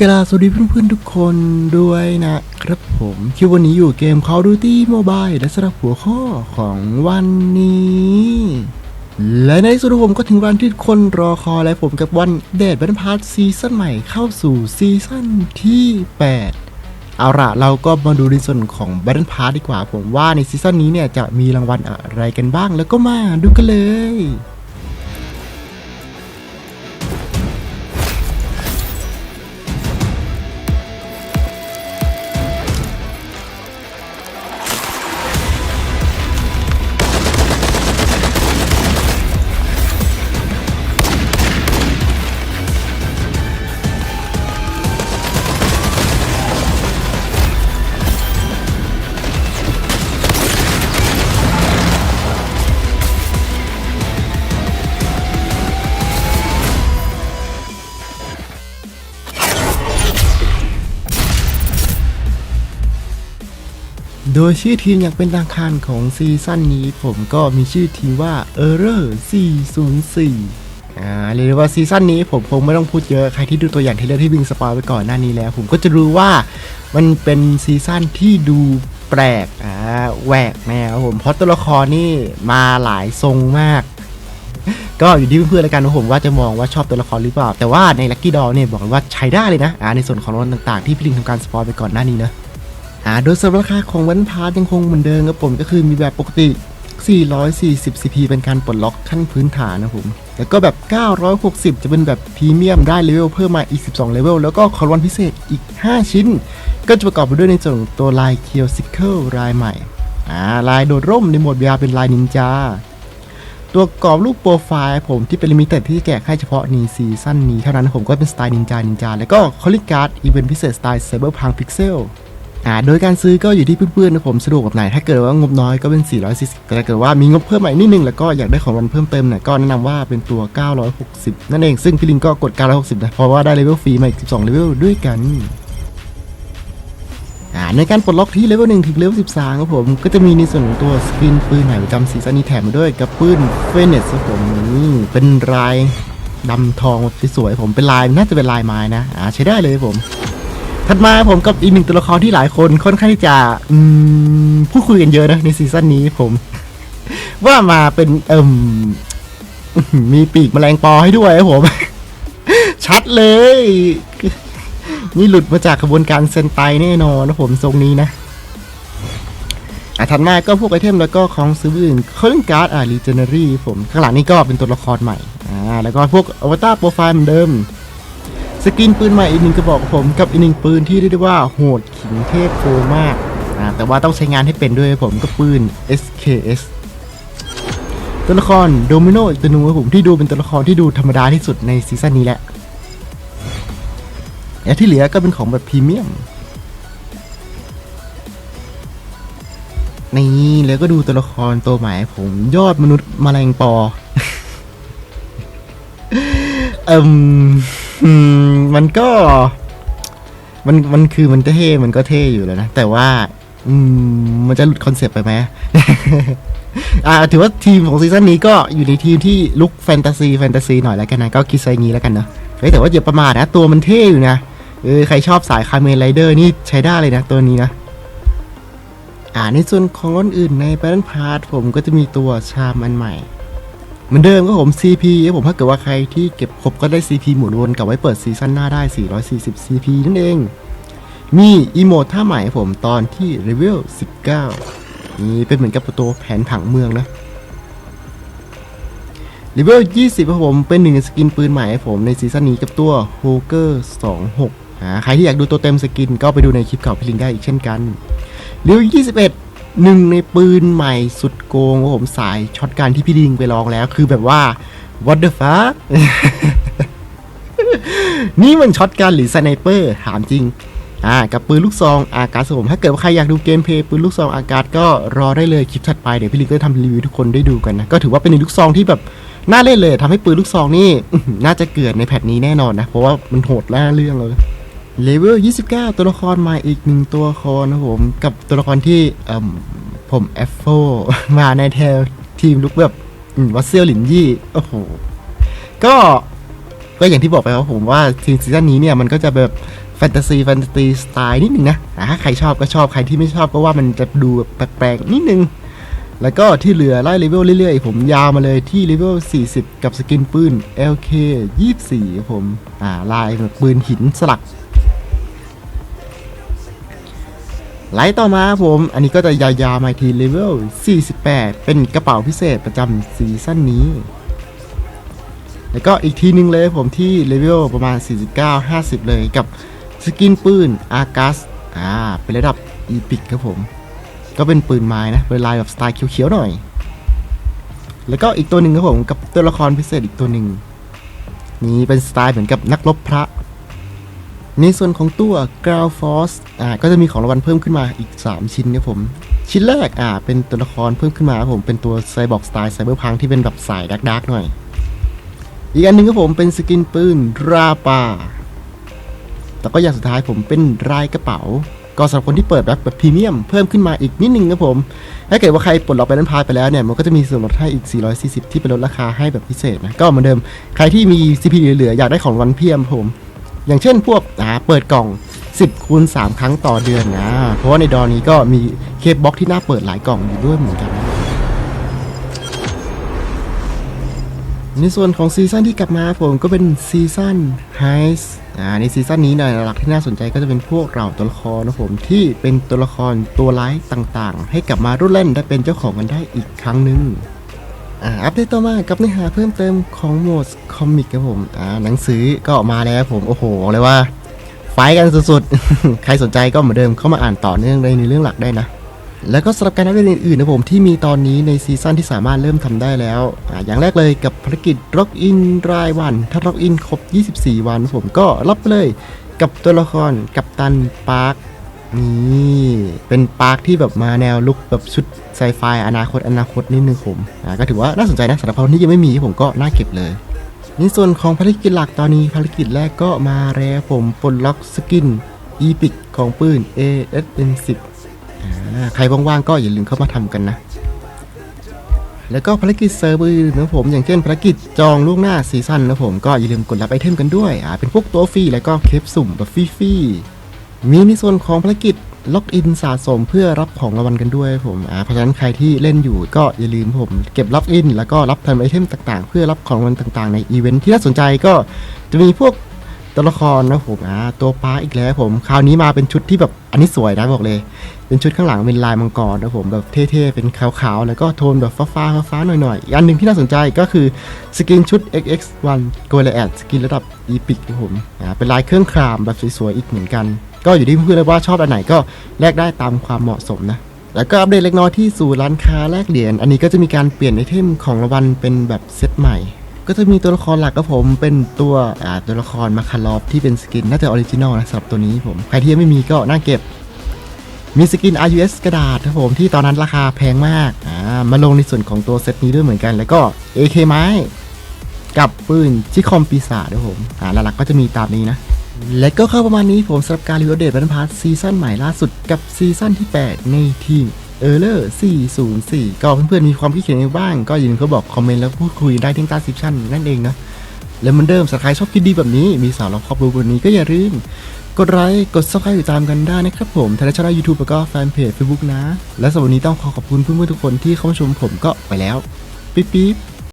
กราสวัสดีเพื่อนๆทุกคนด้วยนะครับผมที่วันนี้อยู่เกม Call of Duty Mobile และสำหรับหัวข้อของวันนี้ และในสุดผมก็ถึงวันที่คนรอคอยและผมกับวันเดดบันพาร์ทซีซั่นใหม่เข้าสู่ซีซั่นที่ 8 เอาละเราก็มาดูในส่วนของ Battle Pass ดีกว่าผมว่าในซีซั่นนี้เนี่ยจะมีรางวัลอะไรกันบ้างแล้วก็มาดูกันเลย โดยชื่อทีมอย่างเป็นทางการของซีซั่นนี้ ผมก็มีชื่อทีมว่า Error 404 อ่าเรียกว่าซีซั่นนี้ผมคงไม่ต้องพูดเยอะ ใครที่ดูตัวอย่างเทเลอร์ที่บิงสปอยไปก่อนหน้านี้แล้ว ผมก็จะรู้ว่ามันเป็นซีซั่นที่ดูแปลกอ่าแหวกแนวผมเพราะตัวละครนี่มาหลายทรงมาก ก็อยู่ที่เพื่อนๆแล้วกันนะผมว่าจะมองว่าชอบตัวละครหรือเปล่า แต่ว่าใน Lucky Doll เนี่ยบอกเลยว่าใช้ได้เลยนะอ่าในส่วนของรางวัลต่างๆที่พี่ลิงทำการสปอยไปก่อนหน้านี้นะ อ่าโดยสำหรับราคาของวันพาร์ทยังคงเหมือนเดิมครับผมก็คือมีแบบปกติ 440 CP เป็นการปลดล็อกขั้นพื้นฐานนะผม แล้วก็แบบ 960 จะเป็นแบบพรีเมียมได้เลเวลเพิ่มมาอีก 12 เลเวล แล้วก็ขอรางวัลพิเศษอีก 5 ชิ้น ก็จะประกอบไปด้วยในส่วนตัวลายเคียวซิเคิลลายใหม่ อ่า ลายโดดร่มในโหมด VR เป็นลายนินจา ตัวกรอบรูปโปรไฟล์ผมที่เป็นลิมิเต็ดที่จะแจกให้เฉพาะในซีซั่นนี้เท่านั้นผมก็เป็นสไตล์นินจานินจา แล้วก็คอลลิการ์ดอีเวนต์พิเศษสไตล์ไซเบอร์พังพิกเซล อ่าโดยการซื้อก็อยู่ที่เพื่อนๆนะผมสะดวกแบบไหน ถ้าเกิดว่างบน้อยก็เป็น 440แต่ถ้าเกิดว่ามีงบเพิ่มใหม่นิดนึงแล้วก็อยากได้ของรางวัลเพิ่มเติมเนี่ยก็แนะนำว่าเป็นตัว 960 นั่นเองซึ่งพี่ลิงก็กด 960 นะเพราะว่าได้เลเวลฟรีมาอีก 12 เลเวลด้วยกันอ่าในการปลดล็อกที่เลเวล1ถึงเลเวล13ครับผมก็จะมีในส่วนของตัวสกินปืนใหม่ประจำซีซั่นนี้แถมมาด้วยกับปืนเฟเนสครับผมนี่เป็นลายดำทองสวยๆผมเป็นลายน่าจะเป็นลายไม้นะอ่าใช้ได้เลยผม ถัดมาผมกับอีกหนึ่งตัวละครที่หลายคนค่อนข้างที่จะอืมพูดคุยกันเยอะนะในซีซั่นนี้ผม ว่ามาเป็นเอิ่มมีปีกแมลงปอให้ด้วยครับผม ชัดเลย นี่หลุดมาจากกระบวนการเซนไตแน่นอนนะผมทรงนี้นะอะถัดมาก็พวกไอเทมแล้วก็ของซื้ออื่นเครื่องการ์ดอ่ารีเจเนอรี่ผม ข้างหลังนี่ก็เป็นตัวละครใหม่อ่าแล้วก็พวกอวตารโปรไฟล์เหมือนเดิม สกินปืนใหม่อีกหนึ่งกระบอกผมกับอีกหนึ่งปืนที่เรียกได้ว่าโหดขิงเทพโฟมากแต่ว่าต้องใช้งานให้เป็นด้วยผมก็ปืน SKS ตัวละครโดมิโนอีกตัวหนึงครับผมที่ดูเป็นตัวละครที่ดูธรรมดาที่สุดในซีซั่นนี้แหละและที่เหลือก็เป็นของแบบพรีเมียมนี่แล้วก็ดูตัวละครตัวใหม่ผมยอดมนุษย์มแมลงปอเอิม อืม มันก็ มันมันคือมันเท่มันก็เท่อยู่แล้วนะ แต่ว่า อืม มันจะหลุดคอนเซปต์ไปไหม อ่า ถือว่าทีมของซีซั่นนี้ก็อยู่ในทีมที่ลุกแฟนตาซีแฟนตาซีหน่อยแล้วกันนะ ก็คิดไซงี้แล้วกันเนอะเฮ้ยแต่ว่าอย่าประมาทนะ ตัวมันเท่อยู่นะเออใครชอบสายคาเมนไรเดอร์นี่ใช้ได้เลยนะตัวนี้นะอ่าในส่วนของคนอื่นใน Battle Pass ผมก็จะมีตัวชามอันใหม่ เหมือนเดิมก็ผม CP ครับผมถ้าเกิดว่าใครที่เก็บครบก็ได้ CP หมุนวนกลับไว้เปิดซีซั่นหน้าได้ 440 CP นั่นเอง มีอีโมดท่าใหม่ผมตอนที่เลเวล 19 นี่เป็นเหมือนกับตัวแผนผังเมืองนะเลเวล 20ครับผมเป็นหนึ่งสกินปืนใหม่ผมในซีซั่นนี้กับตัวโฮเกอร์26อ่าใครที่อยากดูตัวเต็มสกินก็ไปดูในคลิปเก่าพิลิงได้อีกเช่นกันเรียว21 หนึ่งในปืนใหม่สุดโกงของผมสายช็อตการที่พี่ดิงไปลองแล้ว คือแบบว่า what the fuck นี่มันช็อตการหรือสไนเปอร์ถามจริงอ่ากับปืนลูกซองอากาศครับผม ถ้าเกิดว่าใครอยากดูเกมเพย์ปืนลูกซองอากาศก็รอได้เลยคลิปถัดไปเดี๋ยวพี่ลิงก็จะทำรีวิวทุกคนได้ดูกันนะ ก็ถือว่าเป็นหนึ่งลูกซองที่แบบน่าเล่นเลยทำให้ปืนลูกซองนี่น่าจะเกิดในแพทนี้แน่นอนนะ เพราะว่ามันโหดล่าเรื่องเลย เลเวล 29 ตัวละครม่อีกหนึ่งตัวละครนะผม กับตัวละครที่ผมแอฟโฟมาในแทนทีมลุกแบบวัสเซียลหลินยี่ โอ้โห ก็ก็อย่างที่บอกไปครับผมว่าซีซั่นนี้เนี่ยมันก็จะแบบแฟนตาซีแฟนตาซีสไตล์นิดนึงนะถ้าใครชอบก็ชอบใครที่ไม่ชอบก็ว่ามันจะดูแบบแปลกๆนิดนึง แล้วก็ที่เหลือไล่เลเวลเรื่อยๆ ผมยาวมาเลยที่เลเวล 40 กับสกินปืน LK 24ครับผม อ่าลายแบบปืนหินสลัก ไลท์ต่อมาครับผม อันนี้ก็จะยาวๆมาทีเลเวล 48 เป็นกระเป๋าพิเศษประจำซีซั่นนี้ แล้วก็อีกทีหนึงเลยผมที่เลเวลประมาณ 49 50 เลยกับสกินปืนอากัสอ่า เป็นระดับอีพิกครับผม ก็เป็นปืนไม้นะ เป็นลายแบบสไตล์เขียวๆหน่อย แล้วก็อีกตัวหนึ่งครับผม กับตัวละครพิเศษอีกตัวหนึ่ง นี่เป็นสไตล์เหมือนกับนักรบพระ ในส่วนของตัว Ground Force อ่าก็จะมีของรางวัลเพิ่มขึ้นมาอีก 3 ชิ้นครับผม ชิ้นแรกอ่าเป็นตัวละครเพิ่มขึ้นมาครับผมเป็นตัวไซบอร์กสไตล์ไซเบอร์พังที่เป็นแบบสายดักดักๆหน่อย อีกอันหนึ่งครับผมเป็นสกินปืนราปาแล้วก็อย่างสุดท้ายผมเป็นรายกระเป๋า ก็สำหรับคนที่เปิดแบบแบบพรีเมียมเพิ่มขึ้นมาอีกนิดนึงครับผม ถ้าเกิดว่าใครปลดล็อกไปนั้นพาไปแล้วเนี่ย มันก็จะมีส่วนลดให้อีก 440 ที่เป็นลดราคาให้แบบพิเศษนะ ก็เหมือนเดิม ใครที่มี CP เหลือๆอยากได้ของรางวันเพียมผม อย่างเช่นพวกเปิดกล่อง 10คูณ3ครั้งต่อเดือนนะ เพราะว่าในดอนี้ก็มีเคสบ็อกที่น่าเปิดหลายกล่องอยู่ด้วยเหมือนกันในส่วนของซีซั่นที่กลับมาผมก็เป็นซีซั่นไฮส์อ่าในซีซั่นนี้นี่ยหลักที่น่าสนใจก็จะเป็นพวกเราตัวละครนะผมที่เป็นตัวละครตัวร้ายต่างๆ ให้กลับมารุ่นเล่นได้เป็นเจ้าของกันได้อีกครั้งหนึ่ง อัปเดตต่อมากับเนื้อหาเพิ่มเติมของโหมดคอมิกครับผมอ่าหนังสือก็ออกมาแล้วผมโอ้โหเลยว่า ไฟกันสุดๆ ใครสนใจก็เหมือนเดิมเข้ามาอ่านต่อเนื่องในเรื่องหลักได้นะ แล้วก็สำหรับการอัปเดตอื่นๆนะผมที่มีตอนนี้ในซีซั่นที่สามารถเริ่มทำได้แล้วออย่างแรกเลยกับภารกิจล็อกอินรายวัน ถ้าล็อกอินครบ 24 วันผมก็รับเลยกับตัวละครกับตันปาร์ค นี่เป็นปาร์คที่แบบมาแนวลุกแบบชุดไซไฟอนาคตอนาคตนิดนึงผมอ่าก็ถือว่าน่าสนใจนะสำหรับคนที่ยังไม่มีผมก็น่าเก็บเลยในส่วนของภารกิจหลักตอนนี้ภารกิจแรกก็มาแล้วผมปลดล็อกสกินอีพิกของปืน ASN10 อ่าใครว่างๆก็อย่าลืมเข้ามาทำกันนะ แล้วก็ภารกิจเซิร์ฟอื่นนะผม อย่างเช่นภารกิจจองล่วงหน้าซีซั่นนะผมก็อย่าลืมกดรับไอเทมกันด้วยอ่าเป็นพวกตัวฟรีแล้วก็เคปสุ่มแบบฟรีๆ มีในส่วนของภารกิจล็อกอินสะสมเพื่อรับของรางวัลกันด้วยผมอ่าเพราะฉะนั้นใครที่เล่นอยู่ก็อย่าลืมผม เก็บล็อกอิน แล้วก็รับทำไอเทมต่างๆ เพื่อรับของรางวัลต่างๆ ในอีเวนท์ที่น่าสนใจก็จะมีพวกตัวละครนะผมอ่าตัวป้าอีกแล้วผม คราวนี้มาเป็นชุดที่แบบอันนี้สวยนะบอกเลย เป็นชุดข้างหลังเป็นลายมังกรนะผมแบบเท่ๆ เป็นขาวๆ แล้วก็โทนแบบฟ้าๆฟ้าๆหน่อยๆอีกอันหนึ่งที่น่าสนใจก็คือสกินชุด XX1 g o l a d สกินระดับ Epic นะผมอ่าเป็นลายเครื่องครามแบบสวยๆอีกเหมือนกัน ก็อยู่ที่เพื่อนๆเลยว่าชอบอันไหนก็แลกได้ตามความเหมาะสมนะแล้วก็อัปเดตเล็กน้อยที่สู่ร้านค้าแลกเหรียญอันนี้ก็จะมีการเปลี่ยนไอเทมของรางวัลเป็นแบบเซตใหม่ ก็จะมีตัวละครหลักก็ผมเป็นตัวอ่าตัวละครมาคารอฟที่เป็นสกินน่าจะออริจินอลนะสำหรับตัวนี้ผมใครที่ยังไม่มีก็น่าเก็บมีสกิน RUS กระดาษครับผมที่ตอนนั้นราคาแพงมาก อ่า มาลงในส่วนของตัวเซตนี้ด้วยเหมือนกัน แล้วก็ AK ไม้ กับปืนชิคอมปีศาจด้วยผม อ่าหลักๆก็จะมีตามนี้นะ และก็เข้าประมาณนี้ผมสำหรับการรีวิวเดตบันพาร์ทซีซั่นใหม่ล่าสุดกับซีซั่นที่ 8 ในทีมเออร์เลอร์ 404 ก็เพื่อนๆมีความคิดเห็นยังไงบ้าง ก็อย่าลืมเขาบอกคอมเมนต์แล้วพูดคุยได้ที่ใต้ซิปชั่นนั่นเองนะและเหมือนเดิมสใครชอบคลิปดีแบบนี้ มีสาวระครอบรู้แบบนี้ก็อย่าลืมกดไลค์กดซับสไครต์ติดตามกันได้นะครับผมทางช่องยูทูบแล้วก็แฟนเพจ Facebook นะ และสำหรับวันนี้ต้องขอขอบคุณเพื่อนๆทุกคนที่เข้ามาชมผมก็ไปแล้ว ปิ๊บปิ๊บ